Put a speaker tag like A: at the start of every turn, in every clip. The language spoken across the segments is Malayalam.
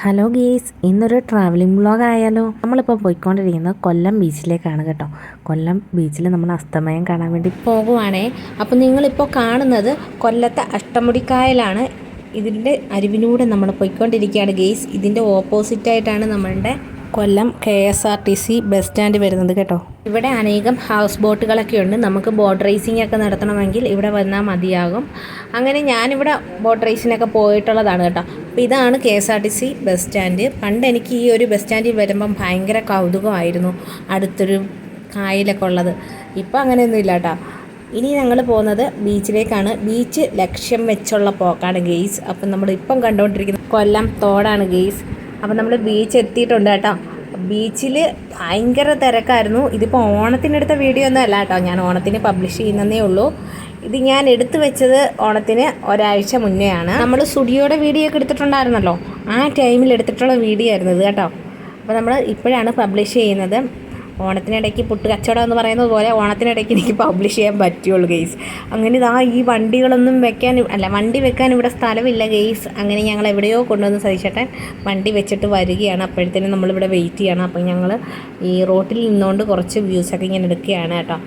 A: ഹലോ ഗേസ് ഇന്നൊരു ട്രാവലിംഗ് വ്ളോഗ് ആയാലോ? നമ്മളിപ്പോൾ പോയിക്കൊണ്ടിരിക്കുന്നത് കൊല്ലം ബീച്ചിലേക്കാണ് കേട്ടോ. കൊല്ലം ബീച്ചിൽ നമ്മൾ അസ്തമയം കാണാൻ വേണ്ടി
B: പോകുവാണേ. അപ്പോൾ നിങ്ങളിപ്പോൾ കാണുന്നത് കൊല്ലത്തെ അഷ്ടമുടിക്കായലാണ്. ഇതിന്റെ അരുവിലൂടെ നമ്മൾ പോയിക്കൊണ്ടിരിക്കുകയാണ് ഗെയ്സ് ഇതിന്റെ ഓപ്പോസിറ്റായിട്ടാണ് നമ്മളുടെ Kollam K S R T C bus stand വരുന്നത് കേട്ടോ. ഇവിടെ അനേകം ഹൗസ് ബോട്ടുകളൊക്കെ ഉണ്ട്. നമുക്ക് ബോട്ട് റേസിംഗ് ഒക്കെ നടത്തണമെങ്കിൽ ഇവിടെ വന്നാൽ മതിയാകും. അങ്ങനെ ഞാനിവിടെ ബോട്ട് റേസിനൊക്കെ പോയിട്ടുള്ളതാണ് കേട്ടോ. അപ്പോൾ ഇതാണ് K S R T C bus stand. പണ്ട് എനിക്ക് ഈ ഒരു ബസ് സ്റ്റാൻഡിൽ വരുമ്പം ഭയങ്കര കൗതുകമായിരുന്നു അടുത്തൊരു കായലൊക്കെ ഉള്ളത്. ഇപ്പോൾ അങ്ങനെയൊന്നും ഇല്ല കേട്ടോ ഇനി ഞങ്ങൾ പോകുന്നത് ബീച്ചിലേക്കാണ്. ബീച്ച് ലക്ഷ്യം വെച്ചുള്ള പോക്കാണ് ഗെയ്സ്. അപ്പം നമ്മൾ ഇപ്പം കണ്ടുകൊണ്ടിരിക്കുന്നത് കൊല്ലം തോടാണ് ഗെയ്സ്. അപ്പം നമ്മൾ ബീച്ച് എത്തിയിട്ടുണ്ട് കേട്ടോ. ബീച്ചിൽ ഭയങ്കര തിരക്കായിരുന്നു. ഇതിപ്പോൾ ഓണത്തിനെടുത്ത വീഡിയോ ഒന്നും അല്ല കേട്ടോ ഞാൻ ഓണത്തിന് പബ്ലിഷ് ചെയ്യുന്നതേ ഉള്ളൂ. ഇത് ഞാൻ എടുത്തു വെച്ചത് ഓണത്തിന് ഒരാഴ്ച മുന്നേ ആണ് നമ്മൾ സ്റ്റുഡിയോയുടെ വീഡിയോ ഒക്കെ എടുത്തിട്ടുണ്ടായിരുന്നല്ലോ. ആ ടൈമിൽ എടുത്തിട്ടുള്ള വീഡിയോ ആയിരുന്നു ഇത് കേട്ടോ. അപ്പോൾ നമ്മൾ ഇപ്പോഴാണ് പബ്ലിഷ് ചെയ്യുന്നത്. ഓണത്തിനിടയ്ക്ക് പുട്ട് കച്ചവടം എന്ന് പറയുന്നത് പോലെ ഓണത്തിനിടയ്ക്ക് എനിക്ക് പബ്ലിഷ് ചെയ്യാൻ പറ്റുള്ളൂ ഗെയ്സ് അങ്ങനെ ഇതാ ഈ വണ്ടികളൊന്നും വെക്കാൻ അല്ല വണ്ടി വെക്കാൻ ഇവിടെ സ്ഥലമില്ല ഗെയ്സ് അങ്ങനെ ഞങ്ങൾ എവിടെയോ കൊണ്ടുവന്ന് സഹിച്ചേട്ടൻ വണ്ടി വെച്ചിട്ട് വരികയാണ്. അപ്പോഴത്തേനും നമ്മളിവിടെ വെയിറ്റ് ചെയ്യണം. അപ്പോൾ ഞങ്ങൾ ഈ റോട്ടിൽ നിന്നുകൊണ്ട് കുറച്ച് വ്യൂസൊക്കെ ഇങ്ങനെ എടുക്കുകയാണ് കേട്ടോ.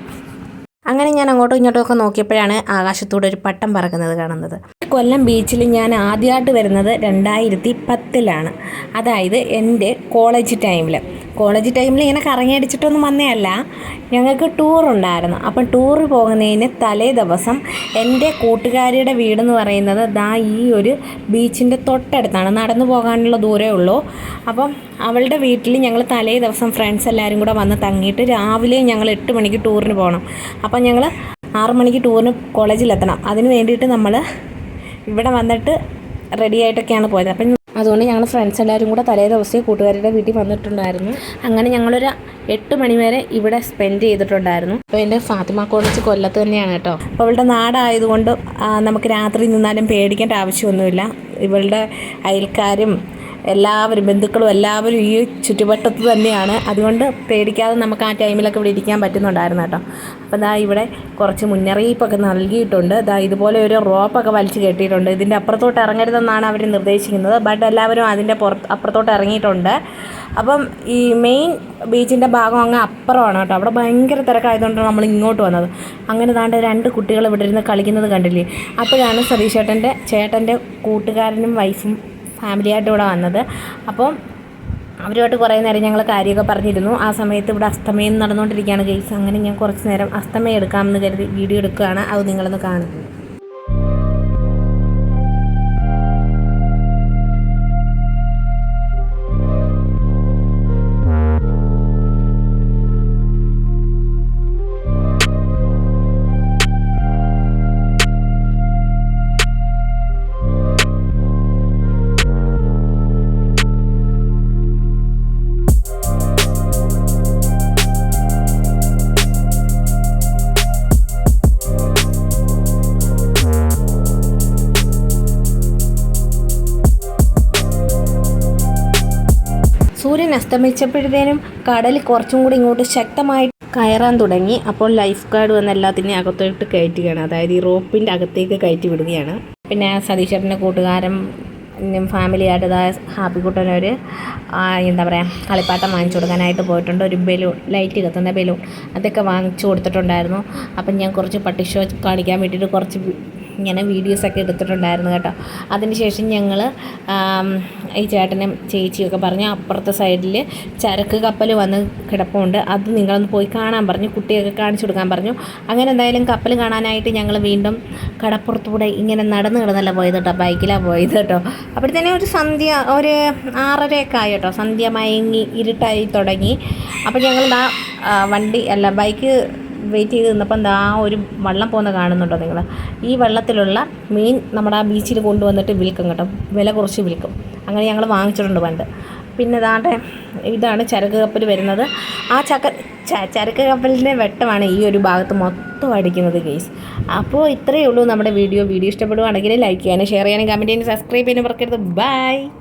B: അങ്ങനെ ഞാൻ അങ്ങോട്ടും ഇങ്ങോട്ടും ഒക്കെ നോക്കിയപ്പോഴാണ് ആകാശത്തൂടെ ഒരു പട്ടം പറക്കുന്നത് കാണുന്നത്. കൊല്ലം ബീച്ചിൽ ഞാൻ ആദ്യമായിട്ട് വരുന്നത് രണ്ടായിരത്തി പത്തിലാണ്. അതായത് എന്റെ കോളേജ് ടൈമിൽ കോളേജ് ടൈമിൽ ഇങ്ങനെ കറങ്ങിയടിച്ചിട്ടൊന്നും വന്നതല്ല ഞങ്ങൾക്ക് ടൂർ ഉണ്ടായിരുന്നു. അപ്പം ടൂർ പോകുന്നതിന് തലേ ദിവസം എന്റെ കൂട്ടുകാരിയുടെ വീടെന്ന് പറയുന്നത് ദാ ഈ ഒരു ബീച്ചിന്റെ തൊട്ടടുത്താണ്. നടന്നു പോകാനുള്ള ദൂരമേ ഉള്ളൂ. അപ്പം അവളുടെ വീട്ടിൽ ഞങ്ങൾ തലേ ദിവസം ഫ്രണ്ട്സ് എല്ലാവരും കൂടെ വന്ന് തങ്ങിയിട്ട് രാവിലെ ഞങ്ങൾ എട്ട് മണിക്ക് ടൂറിന് പോകണം. അപ്പം ഞങ്ങൾ ആറു മണിക്ക് ടൂറിന് കോളേജിലെത്തണം. അതിന് വേണ്ടിയിട്ട് നമ്മൾ ഇവിടെ വന്നിട്ട് റെഡി ആയിട്ടൊക്കെയാണ് പോയത്. അപ്പം അതുകൊണ്ട് ഞങ്ങൾ ഫ്രണ്ട്സ് എല്ലാവരും കൂടെ തലേ ദിവസം കൂട്ടുകാരുടെ വീട്ടിൽ വന്നിട്ടുണ്ടായിരുന്നു. അങ്ങനെ ഞങ്ങളൊരു എട്ട് മണിവരെ ഇവിടെ സ്പെൻഡ് ചെയ്തിട്ടുണ്ടായിരുന്നു. അപ്പോൾ എന്റെ ഫാത്തിമ കോളേജ് കൊല്ലത്ത് തന്നെയാണ് കേട്ടോ. അപ്പോൾ അവളുടെ നാടായതുകൊണ്ട് നമുക്ക് രാത്രി നിന്നാലും പേടിക്കേണ്ട ആവശ്യമൊന്നുമില്ല. ഇവളുടെ അയൽക്കാരും എല്ലാവരും ബന്ധുക്കളും എല്ലാവരും ഈ ചുറ്റുവട്ടത്ത് തന്നെയാണ്. അതുകൊണ്ട് പേടിക്കാതെ നമുക്ക് ആ ടൈമിലൊക്കെ ഇവിടെ ഇരിക്കാൻ പറ്റുന്നുണ്ടായിരുന്നു കേട്ടോ. അപ്പോൾ ദാ ഇവിടെ കുറച്ച് മുന്നറിയിപ്പൊക്കെ നൽകിയിട്ടുണ്ട്. ദാ ഇതുപോലെ ഒരു റോപ്പൊക്കെ വലിച്ചു കെട്ടിയിട്ടുണ്ട്. ഇതിന്റെ അപ്പുറത്തോട്ട് ഇറങ്ങരുതെന്നാണ് അവർ നിർദ്ദേശിക്കുന്നത്. ബട്ട് എല്ലാവരും അതിന്റെ പുറത്ത് അപ്പുറത്തോട്ട് ഇറങ്ങിയിട്ടുണ്ട്. അപ്പം ഈ മെയിൻ ബീച്ചിന്റെ ഭാഗം അങ്ങ് അപ്പുറമാണ് കേട്ടോ. അവിടെ ഭയങ്കര തിരക്കായതുകൊണ്ടാണ് നമ്മൾ ഇങ്ങോട്ട് വന്നത്. അങ്ങനെ താണ്ട് രണ്ട് കുട്ടികൾ ഇവിടെ ഇരുന്ന് കളിക്കുന്നത് കണ്ടില്ലേ? അപ്പോഴാണ് സതീഷ് ചേട്ടന്റെ ചേട്ടന്റെ കൂട്ടുകാരനും വൈഫും ഫാമിലിയായിട്ട് ഇവിടെ വന്നത്. അപ്പം അവരുമായിട്ട് കുറേ നേരം ഞങ്ങൾ കാര്യമൊക്കെ പറഞ്ഞിരുന്നു. ആ സമയത്ത് ഇവിടെ അസ്തമയം നടന്നുകൊണ്ടിരിക്കുകയാണ് ഗെയ്സ്. അങ്ങനെ ഞാൻ കുറച്ച് നേരം അസ്തമയം എടുക്കാമെന്ന് കരുതി വീഡിയോ എടുക്കുകയാണ്. അത് നിങ്ങളൊന്ന് കാണും സൂര്യൻ അസ്തമിച്ചപ്പോഴത്തേനും കടൽ കുറച്ചും കൂടി ഇങ്ങോട്ട് ശക്തമായി കയറാൻ തുടങ്ങി. അപ്പോൾ ലൈഫ് ഗാർഡ് വന്ന് എല്ലാത്തിനെയും അകത്തോട്ട് കയറ്റുകയാണ്. അതായത് ഈ റോപ്പിന്റെ അകത്തേക്ക് കയറ്റി വിടുകയാണ്. പിന്നെ സതീശ്വരന്റെ കൂട്ടുകാരൻ ഫാമിലിയായിട്ട് ഹാപ്പി ഹാപ്പിക്കുട്ടനൊരു എന്താ പറയുക കളിപ്പാട്ടം വാങ്ങിച്ചു കൊടുക്കാനായിട്ട് പോയിട്ടുണ്ട്. ഒരു ബലൂൺ ലൈറ്റ് കത്തുന്ന ബലൂൺ. അതൊക്കെ വാങ്ങിച്ചു കൊടുത്തിട്ടുണ്ടായിരുന്നു. അപ്പം ഞാൻ കുറച്ച് പട്ടി ഷോ കാണിക്കാൻ വേണ്ടിയിട്ട് കുറച്ച് ഇങ്ങനെ വീഡിയോസൊക്കെ എടുത്തിട്ടുണ്ടായിരുന്നു കേട്ടോ. അതിനുശേഷം ഞങ്ങൾ ഈ ചേട്ടനും ചേച്ചിയൊക്കെ പറഞ്ഞ് അപ്പുറത്തെ സൈഡിൽ ചരക്ക് കപ്പൽ വന്ന് കിടപ്പുണ്ട്. അത് നിങ്ങളൊന്ന് പോയി കാണാൻ പറഞ്ഞു. കുട്ടിയൊക്കെ കാണിച്ചു കൊടുക്കാൻ പറഞ്ഞു. അങ്ങനെ എന്തായാലും കപ്പൽ കാണാനായിട്ട് ഞങ്ങൾ വീണ്ടും കടപ്പുറത്തൂടെ ഇങ്ങനെ നടന്ന് കിടന്നല്ല പോയത് കേട്ടോ. ബൈക്കിലാണ് പോയത് കേട്ടോ. അപ്പോഴത്തേനും ഒരു സന്ധ്യ ഒരു ആറരയൊക്കെ ആയി കേട്ടോ. സന്ധ്യ മയങ്ങി ഇരുട്ടായി തുടങ്ങി. അപ്പോൾ ഞങ്ങൾ ആ, വണ്ടി അല്ല ബൈക്ക് വെയിറ്റ് ചെയ്ത് നിന്നപ്പം ആ ഒരു വള്ളം പോകുന്ന കാണുന്നുണ്ടോ നിങ്ങൾ? ഈ വെള്ളത്തിലുള്ള മീൻ നമ്മുടെ ആ ബീച്ചിൽ കൊണ്ടുവന്നിട്ട് വിൽക്കും കേട്ടോ. വില കുറച്ച് വിൽക്കും. അങ്ങനെ ഞങ്ങൾ വാങ്ങിച്ചിട്ടുണ്ട് പണ്ട്. പിന്നെ ദാണ്ടെ ഇതാണ് ചരക്ക് കപ്പൽ വരുന്നത്. ആ ചക്ക ചരക്ക് കപ്പലിന്റെ വെട്ടമാണ് ഈ ഒരു ഭാഗത്ത് മൊത്തം അടിക്കുന്നത് കേസ് അപ്പോൾ ഇത്രയേ ഉള്ളൂ നമ്മുടെ വീഡിയോ വീഡിയോ ഇഷ്ടപ്പെടുവാണെങ്കിൽ ലൈക്ക് ചെയ്യാനും ഷെയർ ചെയ്യാനും കമന്റ് ചെയ്യാനും സബ്സ്ക്രൈബ് ചെയ്യാനും മറക്കരുത്. ബൈ